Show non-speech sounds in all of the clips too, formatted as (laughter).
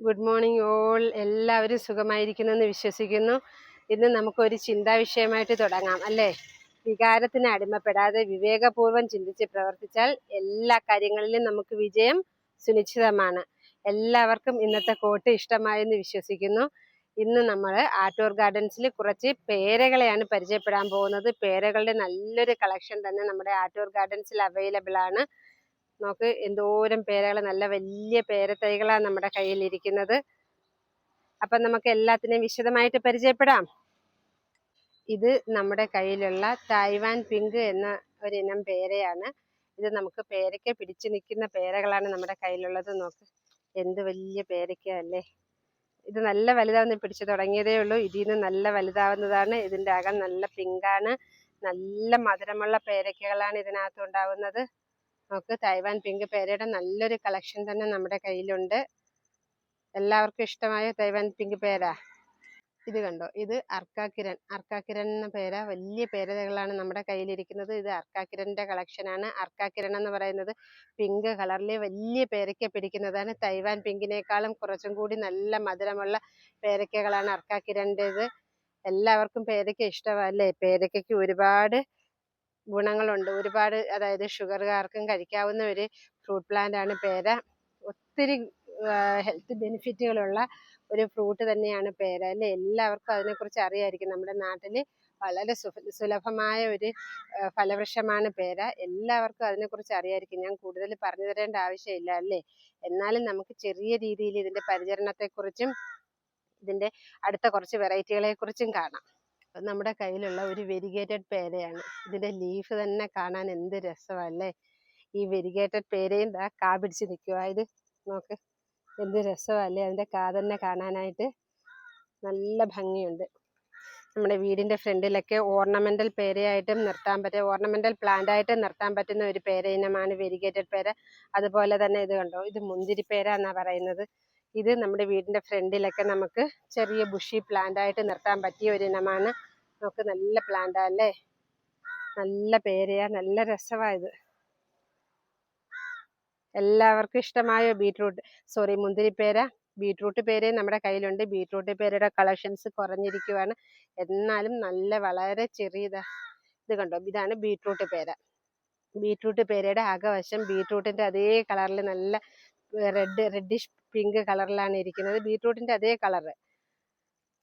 Good morning all. എല്ലാവരും സുഖമായിരിക്കുന്നെന്ന് വിശ്വസിക്കുന്നു. ഇന്ന് നമുക്കൊരു ചിന്താ വിഷയമായിട്ട് തുടങ്ങാം അല്ലേ? വികാരത്തിന് അടിമപ്പെടാതെ വിവേകപൂർവം ചിന്തിച്ച് പ്രവർത്തിച്ചാൽ എല്ലാ കാര്യങ്ങളിലും നമുക്ക് വിജയം സുനിശ്ചിതമാണ്. എല്ലാവർക്കും ഇന്നത്തെ കോട്ട് ഇഷ്ടമായെന്ന് വിശ്വസിക്കുന്നു. ഇന്ന് നമ്മൾ ആറ്റൂർ ഗാർഡൻസിൽ കുറച്ച് പേരകളെയാണ് പരിചയപ്പെടാൻ പോകുന്നത്. പേരകളുടെ നല്ലൊരു കളക്ഷൻ തന്നെ നമ്മുടെ ആറ്റൂർ ഗാർഡൻസിൽ അവൈലബിൾ ആണ് നോക്ക് എന്തോരം പേരകൾ നല്ല വലിയ പേരത്തൈകളാണ് നമ്മുടെ കയ്യിൽ ഇരിക്കുന്നത്. അപ്പം നമുക്ക് എല്ലാത്തിനെയും വിശദമായിട്ട് പരിചയപ്പെടാം. ഇത് നമ്മുടെ കയ്യിലുള്ള തായ്വാൻ പിങ്ക് എന്ന ഒരിനം പേരയാണ്. ഇത് നമുക്ക് പേരയ്ക്ക പിടിച്ചു നിൽക്കുന്ന പേരകളാണ് നമ്മുടെ കയ്യിലുള്ളത്. നോക്ക് എന്ത് വലിയ പേരയ്ക്ക അല്ലേ? ഇത് നല്ല വലുതാവുന്ന പിടിച്ചു തുടങ്ങിയതേ ഉള്ളൂ. ഇതിൽ നിന്ന് നല്ല വലുതാവുന്നതാണ്. ഇതിന്റെ അകം നല്ല പിങ്കാണ്. നല്ല മധുരമുള്ള പേരയ്ക്കകളാണ് ഇതിനകത്ത് ഉണ്ടാവുന്നത്. നമുക്ക് തായ്വാൻ പിങ്ക് പേരയുടെ നല്ലൊരു കളക്ഷൻ തന്നെ നമ്മുടെ കയ്യിലുണ്ട്. എല്ലാവർക്കും ഇഷ്ടമായ തായ്വാൻ പിങ്ക് പേര. ഇത് കണ്ടോ? ഇത് അർക്കാക്കിരൻ അർക്കാക്കിരൻ എന്ന പേര. വലിയ പേരകളാണ് നമ്മുടെ കയ്യിലിരിക്കുന്നത്. ഇത് അർക്കാക്കിരന്റെ കളക്ഷനാണ് അർക്കാക്കിരൻ എന്ന് പറയുന്നത് പിങ്ക് കളറിലെ വലിയ പേരയ്ക്ക പിടിക്കുന്നതാണ്. തൈവാൻ പിങ്കിനേക്കാളും കുറച്ചും കൂടി നല്ല മധുരമുള്ള പേരയ്ക്കകളാണ് അർക്കാക്കിരന്റെത് എല്ലാവർക്കും പേരയ്ക്ക ഇഷ്ടമല്ലേ പേരയ്ക്കയ്ക്ക് ഒരുപാട് ഗുണങ്ങളുണ്ട്. ഒരുപാട് അതായത് ഷുഗറുകാർക്കും കഴിക്കാവുന്ന ഒരു ഫ്രൂട്ട് പ്ലാന്റ് ആണ് പേര. ഒത്തിരി ഹെൽത്ത് ബെനിഫിറ്റുകളുള്ള ഒരു ഫ്രൂട്ട് തന്നെയാണ് പേര അല്ലേ? എല്ലാവർക്കും അതിനെക്കുറിച്ച് അറിയായിരിക്കും. നമ്മുടെ നാട്ടിൽ വളരെ സുലഭമായ ഒരു ഫലവൃക്ഷമാണ് പേര. എല്ലാവർക്കും അതിനെക്കുറിച്ച് അറിയായിരിക്കും. ഞാൻ കൂടുതൽ പറഞ്ഞു തരേണ്ട ആവശ്യമില്ല അല്ലേ? എന്നാലും നമുക്ക് ചെറിയ രീതിയിൽ ഇതിന്റെ പരിചരണത്തെക്കുറിച്ചും ഇതിന്റെ അടുത്ത കുറച്ച് വെറൈറ്റികളെക്കുറിച്ചും കാണാം. നമ്മുടെ കയ്യിലുള്ള ഒരു വെരിഗേറ്റഡ് പേരയാണ്. ഇതിന്റെ ലീഫ് തന്നെ കാണാൻ എന്ത് രസമല്ലേ? ഈ വെരിഗേറ്റഡ് പേരയും കാ പിടിച്ച് നിൽക്കുക നോക്ക് എന്ത് രസമല്ലേ? അതിന്റെ കാ തന്നെ കാണാനായിട്ട് നല്ല ഭംഗിയുണ്ട്. നമ്മുടെ വീടിന്റെ ഫ്രണ്ടിലൊക്കെ ഓർണമെന്റൽ പേരയായിട്ടും നിർത്താൻ പറ്റും. ഓർണമെന്റൽ പ്ലാന്റ് ആയിട്ട് നിർത്താൻ പറ്റുന്ന ഒരു പേര ഇനമാണ് വെരിഗേറ്റഡ് പേര. അതുപോലെ തന്നെ ഇത് കണ്ടോ? ഇത് മുന്തിരി പേര എന്നാ പറയുന്നത്. ഇത് നമ്മുടെ വീടിന്റെ ഫ്രണ്ടിലൊക്കെ നമുക്ക് ചെറിയ ബുഷി പ്ലാന്റ് ആയിട്ട് നിർത്താൻ പറ്റിയ ഒരു ഇനമാണ്. നമുക്ക് നല്ല പ്ലാന്റാ അല്ലേ നല്ല പേരയാ നല്ല രസമായത് എല്ലാവർക്കും ഇഷ്ടമായ ബീട്രൂട്ട് സോറി മുന്തിരിപ്പേര. ബീട്രൂട്ട് പേര് നമ്മുടെ കയ്യിലുണ്ട്. ബീട്രൂട്ട് പേരയുടെ കളക്ഷൻസ് കുറഞ്ഞിരിക്കുവാണ്. എന്നാലും നല്ല വളരെ ചെറിയതാ. ഇത് കണ്ടോ? ഇതാണ് ബീട്രൂട്ട് പേര. ബീട്രൂട്ട് പേരയുടെ അകവശം ബീട്രൂട്ടിന്റെ അതേ കളറിൽ നല്ല റെഡ് റെഡിഷ് പിങ്ക് കളറിലാണ് ഇരിക്കുന്നത്. ബീട്രൂട്ടിന്റെ അതേ കളറ്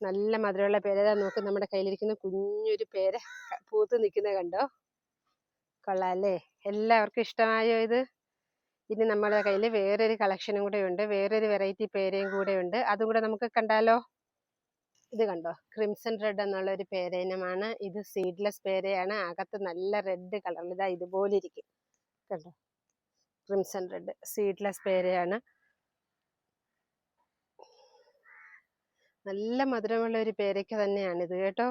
നല്ല മധുരമുള്ള പേര. നോക്ക് നമ്മുടെ കയ്യിലിരിക്കുന്ന കുഞ്ഞൊരു പേര (laughs) പൂത്ത് നിൽക്കുന്നത് കണ്ടോ? കൊള്ളാം അല്ലേ? എല്ലാവർക്കും ഇഷ്ടമായോ ഇത്? ഇനി നമ്മുടെ കയ്യിൽ വേറൊരു കളക്ഷനും കൂടെ ഉണ്ട്. വേറൊരു വെറൈറ്റി പേരയും കൂടെ ഉണ്ട്. അതും കൂടെ നമുക്ക് കണ്ടാലോ? ഇത് കണ്ടോ? ക്രിംസൺ റെഡ് എന്നുള്ള ഒരു പേരയിനമാണ്. ഇത് സീഡ്ലെസ് പേരയാണ്. അകത്ത് നല്ല റെഡ് കളറിൽ ഇതാ ഇതുപോലെ ഇരിക്കും. കണ്ടോ? ക്രിംസൺ റെഡ് സീഡ്ലെസ് പേരയാണ്. നല്ല മധുരമുള്ള ഒരു പേരയ്ക്ക തന്നെയാണ് ഇത് കേട്ടോ.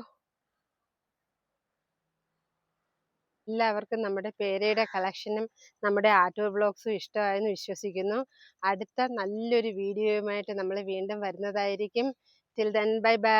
എല്ലാവർക്കും നമ്മുടെ പേരയുടെ കളക്ഷനും നമ്മുടെ ആർട്ട് ബ്ലോഗ്സും ഇഷ്ടമായെന്ന് വിശ്വസിക്കുന്നു. അടുത്ത നല്ലൊരു വീഡിയോയുമായിട്ട് നമ്മൾ വീണ്ടും വരുന്നതായിരിക്കും. Till then bye bye